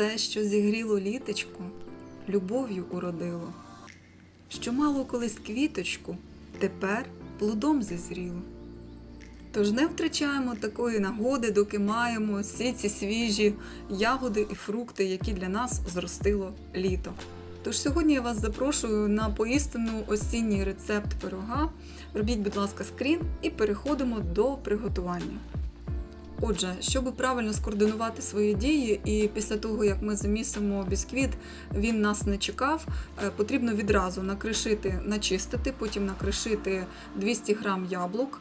Все, що зігріло літочку, любов'ю уродило. Що мало колись квіточку, тепер плодом зазріло. Тож не втрачаємо такої нагоди, доки маємо всі ці свіжі ягоди і фрукти, які для нас зростило літо. Тож сьогодні я вас запрошую на поістину осінній рецепт пирога. Робіть, будь ласка, скрін і переходимо до приготування. Отже, щоб правильно скоординувати свої дії, і після того, як ми замісимо бісквіт, він нас не чекав, е, потрібно відразу накришити, начистити, потім накришити 200 грам яблук.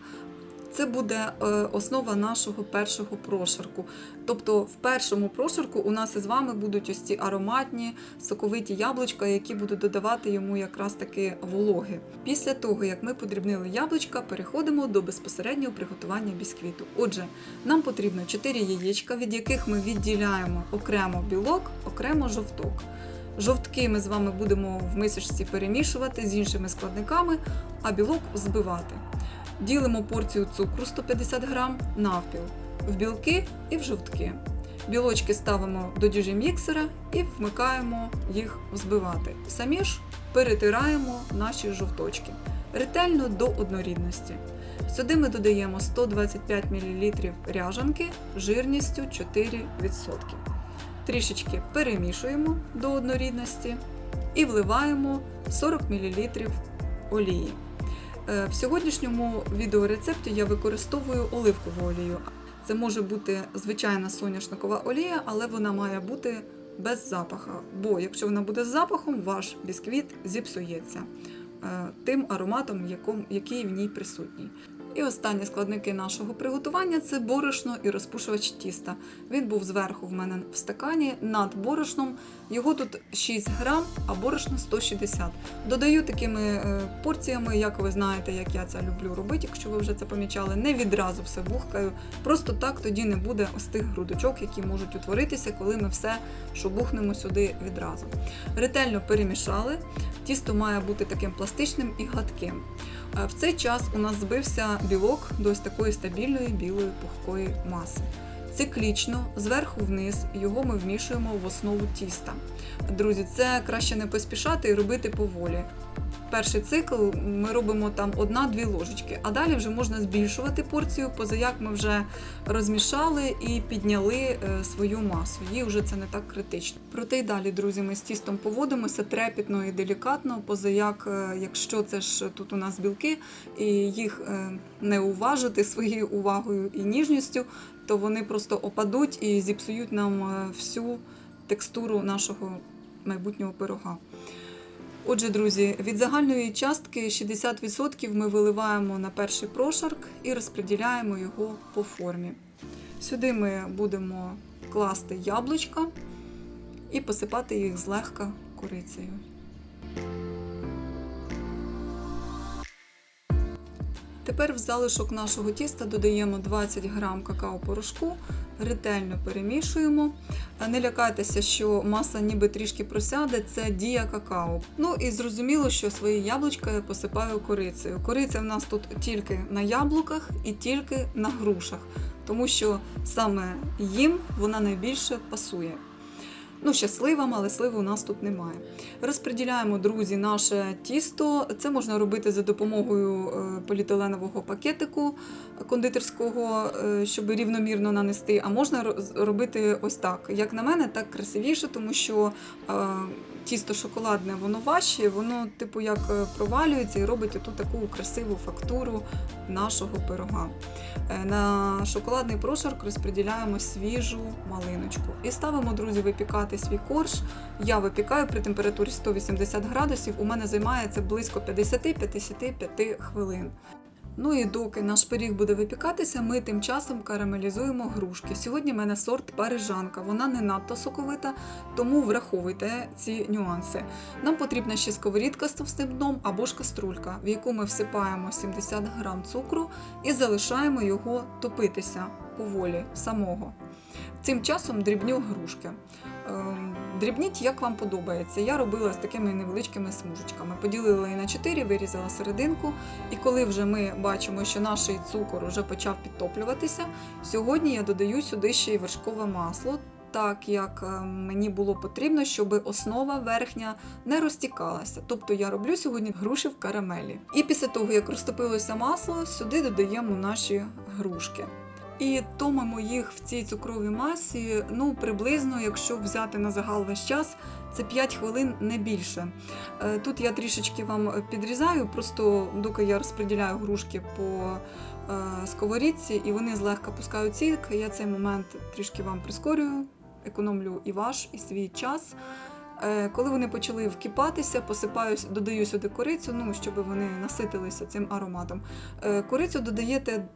Це буде е, основа нашого першого прошарку. Тобто, в першому прошарку у нас із вами будуть ось ці ароматні соковиті яблучка, які будуть додавати йому якраз таки вологи. Після того, як ми подрібнили яблучка, переходимо до безпосереднього приготування бісквіту. Отже, нам потрібно 4 яєчка, від яких ми відділяємо окремо білок, окремо жовток. Жовтки ми з вами будемо в мисочці перемішувати з іншими складниками, а білок збивати. Ділимо порцію цукру 150 грам навпіл в білки і в жовтки. Білочки ставимо до діжі міксера і вмикаємо їх взбивати. Самі ж перетираємо наші жовточки ретельно до однорідності. Сюди ми додаємо 125 мл ряжанки жирністю 4%. Трішечки перемішуємо до однорідності і вливаємо 40 мл олії. Е, В сьогоднішньому відеорецепті я використовую оливкову олію. Це може бути звичайна соняшникова олія, але вона має бути без запаха. Бо якщо вона буде з запахом, ваш бісквіт зіпсується е, тим ароматом, який в ній присутній. І останні складники нашого приготування це борошно і розпушувач тіста. Він був зверху в мене в стакані над борошном. Його тут 6 грам, а борошно 160. Додаю такими е, порціями, як ви знаєте, як я це люблю робити, якщо ви вже це помічали. Не відразу все бухкаю. Просто так тоді не буде ось тих грудочок, які можуть утворитися, коли ми все шобухнемо сюди відразу. Ретельно перемішали. Тісто має бути таким пластичним і гладким. Е, В цей час у нас збився білок до ось такої стабільної білої пухкої маси. Циклічно, зверху вниз, його ми вмішуємо в основу тіста. Друзі, це краще не поспішати і робити поволі. Перший цикл ми робимо там одна-дві ложечки, а далі вже можна збільшувати порцію, позаяк ми вже розмішали і підняли е, свою масу. Їй вже це не так критично. Проте й далі, друзі, ми з тістом поводимося трепітно і делікатно, позаяк, е, якщо це ж тут у нас білки, і їх е, не уважити своєю увагою і ніжністю, то вони просто опадуть і зіпсують нам всю текстуру нашого майбутнього пирога. Отже, друзі, від загальної частки 60% ми виливаємо на перший прошарк і розподіляємо його по формі. Сюди ми будемо класти яблучка і посипати їх злегка корицею. Тепер в залишок нашого тіста додаємо 20 грам какао-порошку, ретельно перемішуємо. Не лякайтеся, що маса ніби трішки просяде, це дія какао. Ну і зрозуміло, що свої яблучка я посипаю корицею. Кориця в нас тут тільки на яблуках і тільки на грушах, тому що саме їм вона найбільше пасує. Ну, ще сливам, але сливи у нас тут немає. Розподіляємо, друзі, наше тісто. Це можна робити за допомогою е, поліетиленового пакетику кондитерського, е, щоб рівномірно нанести. А можна робити ось так. Як на мене, так красивіше, тому що е, тісто шоколадне, воно важче, воно, типу, як е, провалюється і робить оту таку красиву фактуру нашого пирога. Е, На шоколадний прошарк розподіляємо свіжу малиночку. І ставимо, друзі, випікати свій корж. Я випікаю при температурі 180 градусів. У мене займає це близько 50-55 хвилин. Ну і доки наш пиріг буде випікатися, ми тим часом карамелізуємо грушки. Сьогодні в мене сорт парижанка. Вона не надто соковита, тому враховуйте ці нюанси. Нам потрібна ще сковорідка з товстим дном або ж каструлька, в яку ми всипаємо 70 грам цукру і залишаємо його топитися поволі самого. Цим часом дрібню грушки. Дрібніть, як вам подобається. Я робила з такими невеличкими смужечками. Поділила її на 4, вирізала серединку. І коли вже ми бачимо, що наш цукор вже почав підтоплюватися, сьогодні я додаю сюди ще й вершкове масло. так, як е, мені було потрібно, щоб основа верхня не розтікалася. Тобто я роблю сьогодні груші в карамелі. І після того, як розтопилося масло, сюди додаємо наші грушки. І томимо їх в цій цукровій масі, ну приблизно, якщо взяти на загал весь час, це 5 хвилин не більше. Е, Тут я трішечки вам підрізаю, просто доки я розподіляю грушки по е, сковорідці, і вони злегка пускають сік, я цей момент трішки вам прискорюю, економлю і ваш, і свій час. Е, Коли вони почали вкипатися, посипаю, додаю сюди корицю, ну, щоб вони наситилися цим ароматом. Корицю додаєте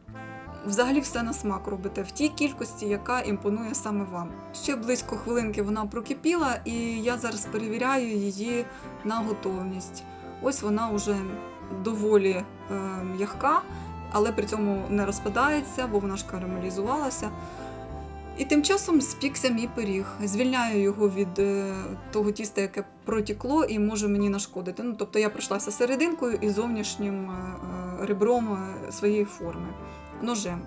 взагалі все на смак робите в тій кількості, яка імпонує саме вам. Ще близько хвилинки вона прокипіла, і я зараз перевіряю її на готовність. Ось вона вже доволі е, м'ягка, але при цьому не розпадається, бо вона ж карамелізувалася. І тим часом спікся мій пиріг. Звільняю його від е, того тіста, яке протікло і може мені нашкодити. Ну, тобто я пройшлася серединкою і зовнішнім е, е, ребром е, своєї форми ножем.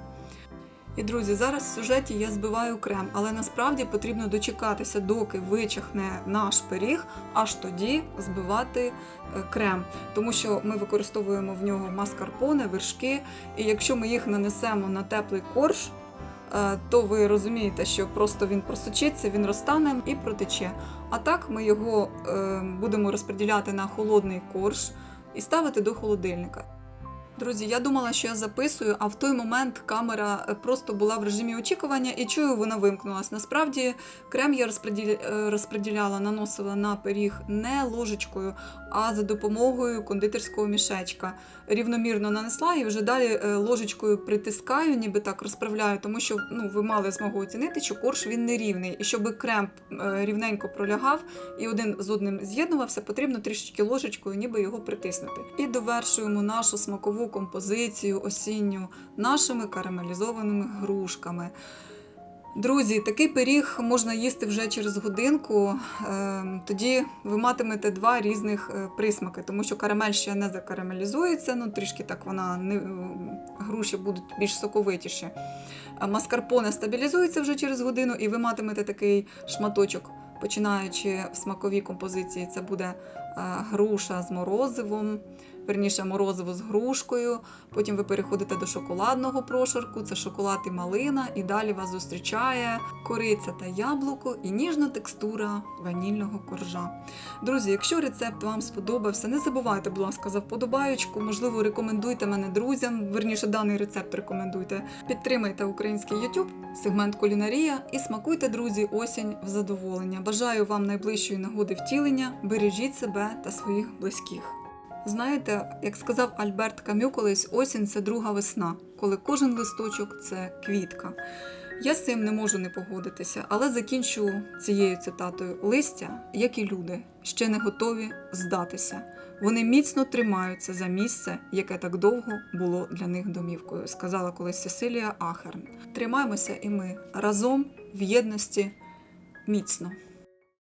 І друзі, зараз в сюжеті я збиваю крем, але насправді потрібно дочекатися, доки вичахне наш пиріг, аж тоді збивати е, крем, тому що ми використовуємо в нього маскарпоне, вершки, і якщо ми їх нанесемо на теплий корж, е, то ви розумієте, що просто він просочиться, він розтане і протече. А так ми його е, будемо розподіляти на холодний корж і ставити до холодильника. Друзі, я думала, що я записую, а в той момент камера е, просто була в режимі очікування і чую, вона вимкнулась. Насправді, крем я розподіля... е, розподіляла, наносила на пиріг не ложечкою, а за допомогою кондитерського мішечка. Рівномірно нанесла і вже далі е, ложечкою притискаю, ніби так розправляю, тому що ну, ви мали змогу оцінити, що корж він не рівний. І щоб крем рівненько пролягав і один з одним з'єднувався, потрібно трішечки ложечкою, ніби його притиснути. І довершуємо нашу смакову композицію осінню нашими карамелізованими грушками. Друзі, такий пиріг можна їсти вже через годинку. Ем, Тоді ви матимете два різних е, присмаки, тому що карамель ще не закарамелізується, ну трішки так вона не ем, груші будуть більш соковитіші. Маскарпоне стабілізується вже через годину, і ви матимете такий шматочок, починаючи в смаковій композиції. Це буде е, груша з морозивом, верніше морозиво з грушкою. Потім ви переходите до шоколадного прошарку, це шоколад і малина, і далі вас зустрічає кориця та яблуко і ніжна текстура ванільного коржа. Друзі, якщо рецепт вам сподобався, не забувайте, будь ласка, за вподобаючку. Можливо, рекомендуйте мене друзям. Верніше, даний рецепт рекомендуйте. Підтримайте український YouTube, сегмент кулінарія і смакуйте, друзі, осінь в задоволення. Бажаю вам найближчої нагоди втілення. Бережіть себе та своїх близьких. Знаєте, як сказав Альберт Камю колись, осінь це друга весна, коли кожен листочок це квітка. Я з цим не можу не погодитися, але закінчу цією цитатою: листя, як і люди, ще не готові здатися. Вони міцно тримаються за місце, яке так довго було для них домівкою, сказала колись Сесилія Ахерн. Тримаємося і ми разом в єдності міцно.